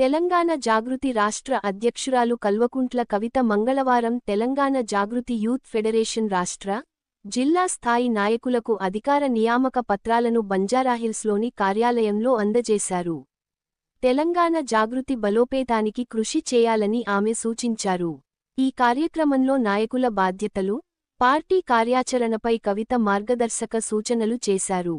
తెలంగాణ జాగృతి రాష్ట్ర అధ్యక్షురాలు కల్వకుంట్ల కవిత మంగళవారం తెలంగాణ జాగృతి యూత్ ఫెడరేషన్ రాష్ట్ర జిల్లా స్థాయి నాయకులకు అధికార నియామక పత్రాలను బంజారాహిల్స్లోని కార్యాలయంలో అందజేశారు. తెలంగాణ జాగృతి బలోపేతానికి కృషి చేయాలని ఆమె సూచించారు. ఈ కార్యక్రమంలో నాయకుల బాధ్యతలు పార్టీ కార్యాచరణపై కవిత మార్గదర్శక సూచనలు చేశారు.